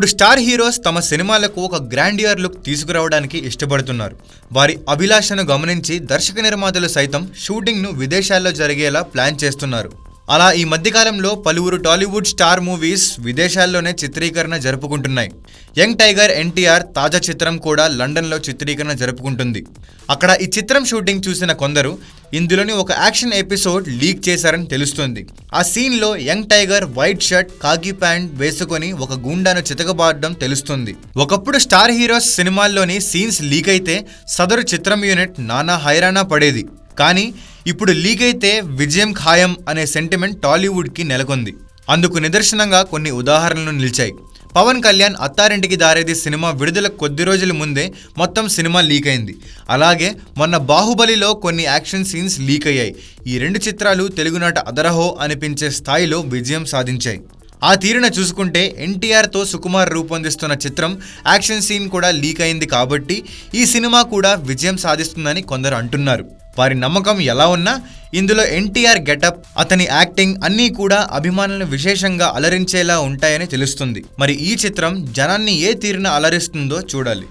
ఇప్పుడు star heroes తమ సినిమాలకు ఒక గ్రాండియర్ లుక్ తీసుకురావడానికి ఇష్టపడుతున్నారు. వారి అభిలాషను గమనించి దర్శక నిర్మాతలు సైతం షూటింగ్ను విదేశాల్లో జరిగేలా ప్లాన్ చేస్తున్నారు. అలా ఈ మధ్యకాలంలో పలువురు టాలీవుడ్ స్టార్ మూవీస్ విదేశాల్లోనే చిత్రీకరణ జరుపుకుంటున్నాయి. యంగ్ టైగర్ ఎన్టీఆర్ తాజా చిత్రం కూడా లండన్లో చిత్రీకరణ జరుపుకుంటుంది. అక్కడ ఈ చిత్రం షూటింగ్ చూసిన కొందరు ఇందులోని ఒక యాక్షన్ ఎపిసోడ్ లీక్ చేశారని తెలుస్తుంది. ఆ సీన్లో young tiger white shirt khaki pant వేసుకొని ఒక గుండాను చితకబాడడం తెలుస్తుంది. ఒకప్పుడు స్టార్ హీరోస్ సినిమాల్లోని సీన్స్ లీక్ అయితే సదరు చిత్రం యూనిట్ నానా హైరానా పడేది. కానీ ఇప్పుడు లీక్ అయితే విజయం ఖాయం అనే సెంటిమెంట్ టాలీవుడ్కి నెలకొంది. అందుకు నిదర్శనంగా కొన్ని ఉదాహరణలు నిలిచాయి. పవన్ కళ్యాణ్ అత్తారింటికి దారేది సినిమా విడుదల కొద్ది రోజుల ముందే మొత్తం సినిమా లీక్ అయింది. అలాగే మొన్న బాహుబలిలో కొన్ని యాక్షన్ సీన్స్ లీక్ అయ్యాయి. ఈ రెండు చిత్రాలు తెలుగునాట అదరహో అనిపించే స్థాయిలో విజయం సాధించాయి. ఆ తీరున చూసుకుంటే ఎన్టీఆర్తో సుకుమార్ రూపొందిస్తున్న చిత్రం యాక్షన్ సీన్ కూడా లీక్ అయింది కాబట్టి ఈ సినిమా కూడా విజయం సాధిస్తుందని కొందరు అంటున్నారు. వారి నమ్మకం ఎలా ఉన్నా ఇందులో ఎన్టీఆర్ గెటప్ అతని యాక్టింగ్ అన్నీ కూడా అభిమానులను విశేషంగా అలరించేలా ఉంటాయని తెలుస్తుంది. మరి ఈ చిత్రం జనాన్ని ఏ తీరున అలరిస్తుందో చూడాలి.